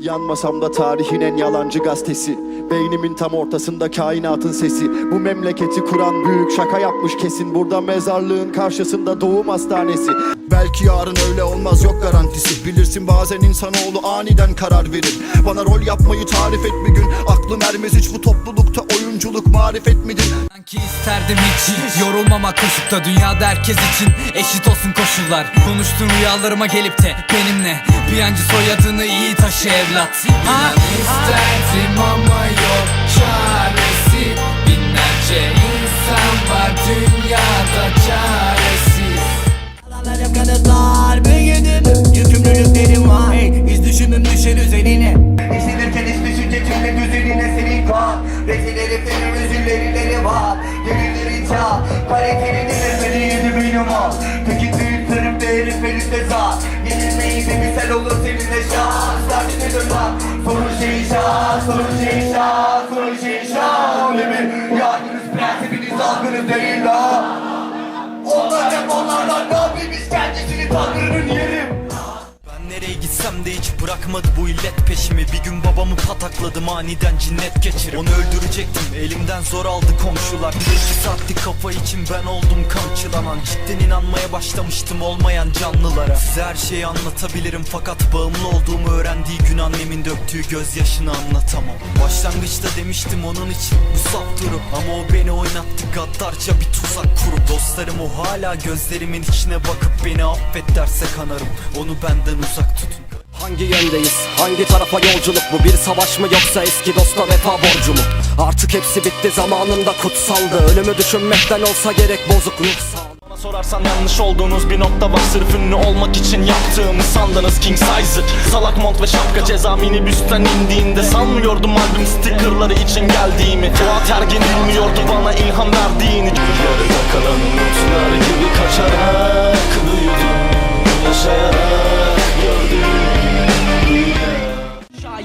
Yanmasam da tarihin en yalancı gazetesi. Beynimin tam ortasında kainatın sesi. Bu memleketi kuran büyük şaka yapmış kesin. Burada mezarlığın karşısında doğum hastanesi. Belki yarın öyle olmaz yok garantisi. Bilirsin bazen insanoğlu aniden karar verir. Bana rol yapmayı tarif et bir gün. Aklım ermez hiç bu toplulukta oyunculuk marifet midir? Sanki isterdim hiç. Yorulmamak koşukta Dünyada herkes için eşit olsun koşullar. Konuştuğun rüyalarıma gelip de benimle Bir yancı soyadını iyi taşı evlat. İnan isterdim ama yok çaresi. Binlerce insan var dünyada Yalanlarım kanıtlar büyüdüm Yükümlülüklerim var. Hey, Biz düşünün düşer üzerine İşlenirken hiç düşünce cümle düzenine senin kan Rezil heriflerin üzülleri var. Gerileri çağ Karakterini vermedi yedi benim al Tekin büyüklerim de herif elinde zar. Yenilmeyi de misal olur seninle şans. Derdine dön lan Sorun şey şans Sorun şey şans Sorun şey şans. Öyle bir yardınız prensibiniz algınız değil la onlardan ne bilmiş kendisini tanrının yerim Ben nereye gitsem de hiç bırakmadı bu illet peşimi. Bir gün babamı patakladım aniden cinnet geçirip Onu öldürecektim. Elimden zor aldı komşular. Bir iki saatlik kafa için ben oldum kamçılanan. Cidden inanmaya başlamıştım olmayan canlılara. Size her şeyi anlatabilirim fakat bağımlı olduğumu öğrendiği gün annemin döktüğü gözyaşını anlatamam. Başlangıçta demiştim onun için bu saf durum. Ama o beni oynattı gaddarca bir tuzak kurup. Dostlarım o hala gözlerimin içine bakıp beni affet derse kanarım. Onu benden uzak tutun. Hangi yöndeyiz? Hangi tarafa yolculuk bu? Bir savaş mı yoksa eski dosta vefa borcu mu? Artık hepsi bitti zamanında kutsaldı. Ölümü düşünmekten olsa gerek bozukluk. Sağ Bana sorarsan yanlış olduğunuz bir nokta var Sırf ünlü olmak için yaptığımı sandınız. King Sizer Salak mont ve şapka ceza minibüsten indiğinde Sanmıyordum albüm stickerları için geldiğimi. Fuat Ergin bilmiyordu bana ilham verdiğini. Yarıda kalan umutlar gibi kaçarak Büyüdüm yaşayarak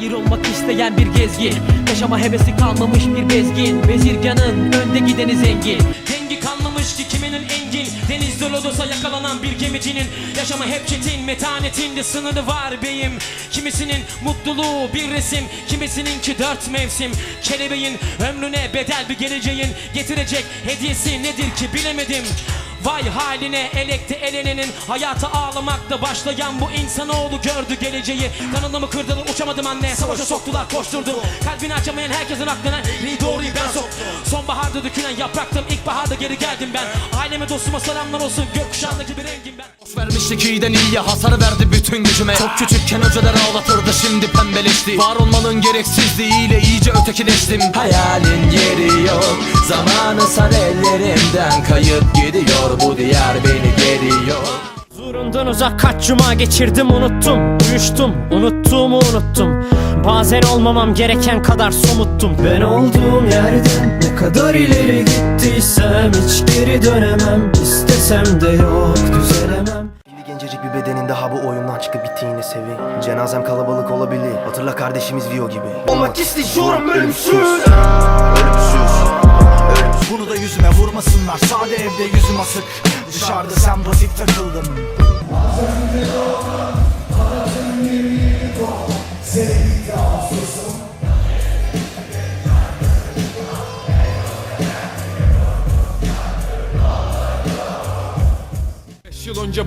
Şair olmak isteyen bir gezgin. Yaşama hevesi kalmamış bir bezgin. Bezirganın önde gideni zengin. Dengi kalmamış ki kiminin engin? Denizde lodosa yakalanan bir gemicinin. Yaşama hep çetin metanetinde sınırı var beyim. Kimisinin mutluluğu bir resim Kimisininki dört mevsim. Kelebeğin ömrüne bedel bir geleceğin Getirecek hediyesi nedir ki bilemedim Vay haline elekte elenenin Hayata ağlamakla başlayan bu insanoğlu gördü geleceği. Kanalımı kırdılar uçamadım anne. Savaşa soktular koşturdu Kalbini açamayan herkesin aklına iyi doğruyu ben sok Sonbaharda dökülen yapraktım ilkbaharda geri geldim ben. Aileme dostuma selamlar olsun. Gökkuşağındaki bir rengim ben. Vermiştik iyiden iyiye hasar verdi bütün gücüme. Çok küçükken hocalar ağlatırdı şimdi pembeleşti. Var olmanın gereksizliğiyle iyice ötekileştim. Hayalin yeri yok Zamanı sar ellerimden Kayıp gidiyor bu diyar beni geriyor. Huzurundan uzak kaç cuma geçirdim unuttum. Uyuştum unuttuğumu unuttum. Bazen olmamam gereken kadar somuttum. Ben olduğum yerden ne kadar ileri gittiysem Hiç geri dönemem. İstesem de yok düzelemem. Gencecik bir bedenin daha bu oyundan çıkıp bittiğini sevi. Cenazem kalabalık olabilir. Hatırla kardeşimiz Vio gibi. Olmak istiyorum ölümsüz Ölümsüz. Ölümsüz Bunu da yüzüme vurmasınlar. Sade evde yüzüm asık. Dışarıda sempatik takıldım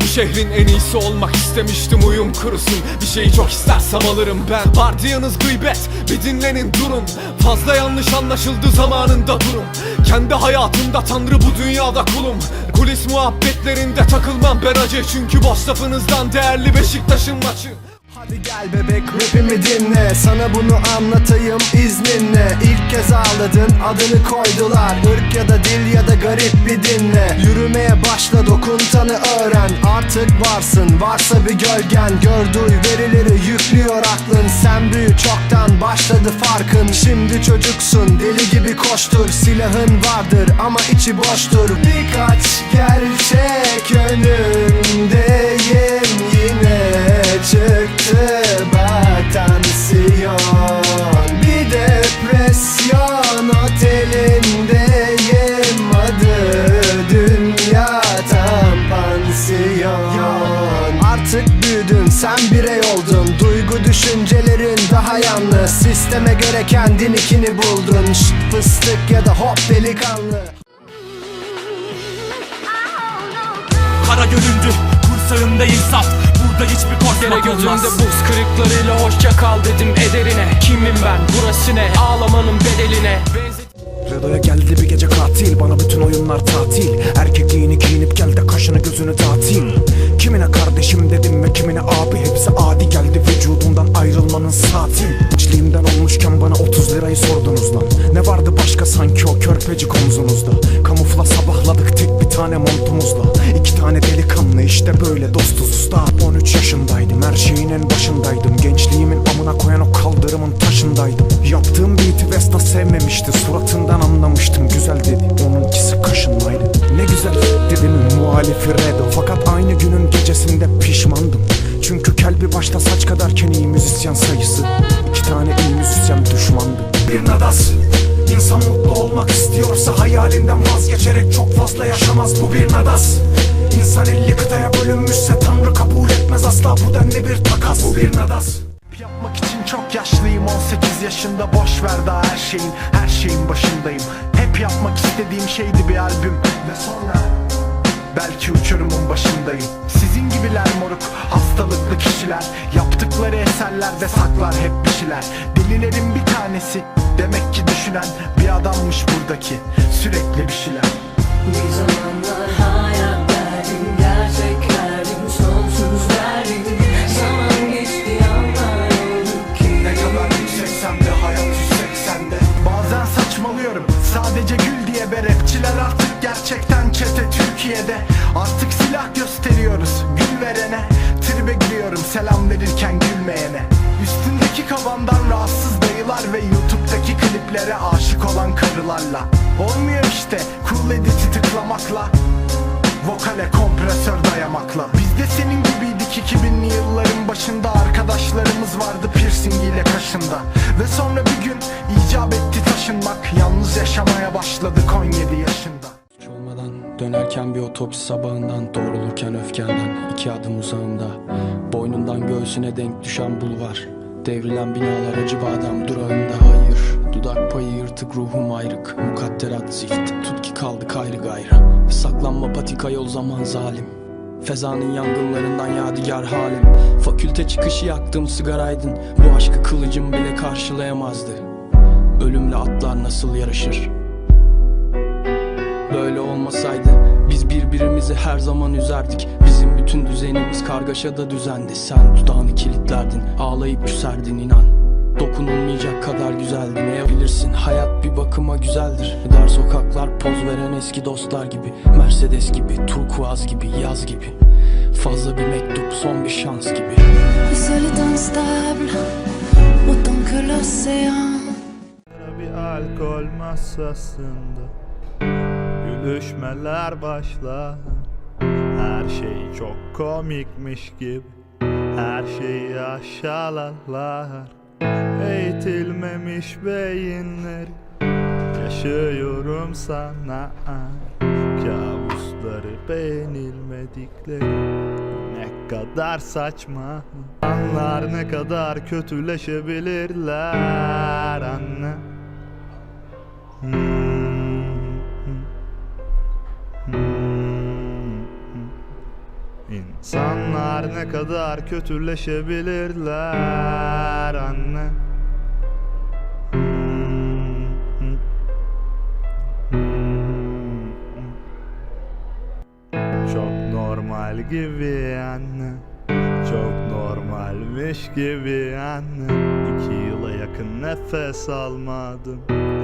Beş yıl önce bu şehrin en iyisi olmak istemiştim uyum kurusun. Bir şeyi çok istersem alırım ben. Vardiyanız gıybet bir dinlenin durun. Fazla yanlış anlaşıldı zamanında durum. Kendi hayatımda tanrı bu dünyada kulum. Kulis muhabbetlerinde takılmam ben acı. Çünkü boş değerli Beşiktaş'ın maçı Hadi gel bebek rapimi dinle. Sana bunu anlatayım izninle. İlk kez ağladın adını koydular. Irk ya da dil ya da garip bir dinle. Yürümeye başla dokun tanı öğren. Artık varsın varsa bir gölgen. Gör duy verileri yüklüyor aklın. Sen büyü çoktan başladı farkın. Şimdi çocuksun deli gibi koştur. Silahın vardır ama içi boştur. Birkaç gerçek önündeyim Yine çıktı bak tansiyon Bir depresyon otelindeyim Adı dünya tam pansiyon. Artık büyüdün sen birey oldun. Duygu düşüncelerin daha Sisteme göre kendininkini buldun. Şşt fıstık ya da hop delikanlı. Kara göründü kursağımda insaf Burada hiçbir korkmak gözümde olmaz buz kırıklarıyla hoşça kal dedim ederine. Kimim ben? Burası ne? Ağlamanın bedeline. Redo'ya geldi bir gece katil. Bana bütün oyunlar tatil. Erkekliğini giyinip gel de kaşını gözünü dağıtayım. Kimine kardeşim dedim ve kimine abi? Hepsi adi geldi vücudumdan ayrılmanın saati. İçliğimden olmuşken bana 30 lirayı sordunuz lan. Ne vardı başka sanki o körpecik omzunuzda güzel. Dedim muhalifi Redo Fakat aynı günün gecesinde pişmandım. Çünkü kelbi başta saç kadarken iyi müzisyen sayısı. İki tane iyi müzisyen düşmandı. Bir nadas. İnsan mutlu olmak istiyorsa hayalinden vazgeçerek çok fazla yaşamaz. Bu bir nadas. İnsan elli kıtaya bölünmüşse Tanrı kabul etmez. Asla bu denli bir takas. Bu bir nadas. Yapmak için çok yaşlıyım. 18 yaşında boş ver daha her şeyin. Her şeyin başındayım Yapmak istediğim şeydi bir albüm. Ve sonra Belki uçurumun başındayım. Sizin gibiler moruk hastalıklı kişiler. Yaptıkları eserlerde saklar hep bir şeyler. Delilerin bir tanesi Demek ki düşünen bir adammış buradaki. Sürekli bir şeyler. Bir zamanlar Türkiye'de Artık silah gösteriyoruz gül verene. Tribe giriyorum selam verirken gülmeyene. Üstündeki kabandan rahatsız dayılar ve YouTube'daki kliplere aşık olan karılarla. Olmuyor işte cool edit'i tıklamakla. Vokale kompresör dayamakla. Biz de senin gibiydik 2000'li yılların başında. Arkadaşlarımız vardı piercing ile kaşında. Ve sonra bir gün icap etti taşınmak. Yalnız yaşamaya başladık 17 yaşında dönerken bir otobüs sabahından Doğrulurken öfkenden iki adım uzağımda. Boynundan göğsüne denk düşen bulvar Devrilen binalar acı badem durağında. Hayır Dudak payı yırtık ruhum ayrık. Mukadderat zift tut ki kaldık ayrı gayrı. Saklanma patika yol zaman zalim. Fezanın yangınlarından yadigar halim. Fakülte çıkışı yaktığım sigaraydın Bu aşkı kılıcım bile karşılayamazdı. Ölümle atlar nasıl yarışır Böyle olmasaydı biz birbirimizi her zaman üzerdik. Bizim bütün düzenimiz kargaşada düzendi. Sen dudağını kilitlerdin ağlayıp küserdin inan. Dokunulmayacak kadar güzeldi ne yapabilirsin? Hayat bir bakıma güzeldir. Dar sokaklar poz veren eski dostlar gibi. Mercedes gibi, turkuaz gibi, yaz gibi. Fazla bir mektup son bir şans gibi. Autant que l'océan. Bir alkol masasında Gülüşmeler başlar. Her şey çok komikmiş gibi. Her şeyi aşağılarlar. Eğitilmemiş beyinleri Yaşıyorum sana. Kabusları beğenilmedikleri. Ne kadar saçma. Anlar ne kadar kötüleşebilirler anne. Hmm, İnsanlar ne kadar kötüleşebilirler anne. Çok normal gibi anne. Çok normalmiş gibi anne. İki yıla yakın nefes almadım.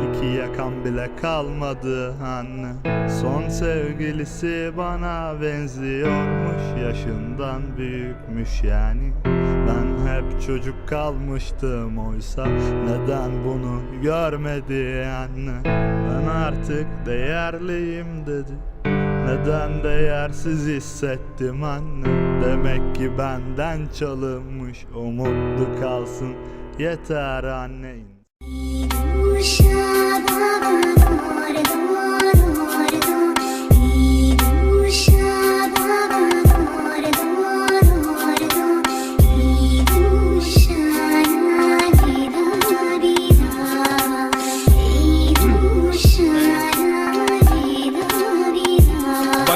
İki yakan bile kalmadı anne. Son sevgilisi bana benziyormuş Yaşından büyükmüş yani. Ben hep çocuk kalmıştım oysa Neden bunu görmedi anne? Ben artık değerliyim dedi. Neden değersiz hissettim anne? Demek ki benden çalınmış O mutlu kalsın. Yeter anne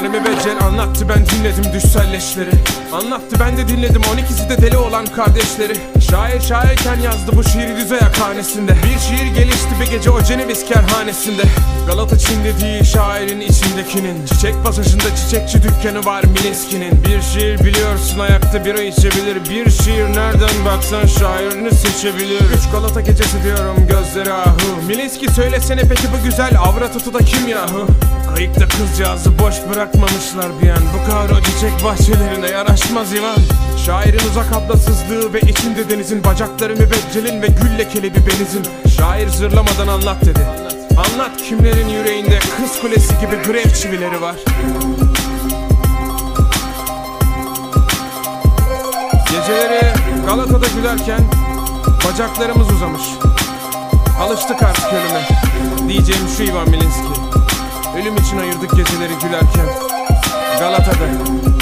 mübeccel anlattı ben dinledim düşselleşleri Anlattı ben de dinledim 12'si de deli olan kardeşleri Şair şairken yazdı bu şiiri düze yakhanesinde Bir şiir gelişti bir gece o Ceneviz kerhanesinde Galata Çin'de değil şairin içindekinin. Çiçek pasajında çiçekçi dükkanı var Mineski'nin. Bir şiir biliyorsun ayakta bira içebilir. Bir şiir nereden baksan şairini seçebilir. Üç Galata gecesi diyorum gözleri ahu. Mineski söylesene peki bu güzel avrat da kim yahu? Kayıkta kızcağızı boş bırakmamışlar bir an. Bu kadar o çiçek bahçelerine yaraşmaz ivan. Şairin uzak ablasızlığı ve içinde denizin Bacakları mübeccelin ve gül lekeli bir benizin. Şair zırlamadan anlat dedi. Anlat kimlerin yüreğinde kız kulesi gibi grev çivileri var. Geceleri Galata'da gülerken Bacaklarımız uzamış. Alıştık artık ölüme. Diyeceğim şu Ivan Milinski. Ölüm için ayırdık geceleri gülerken. Galata'da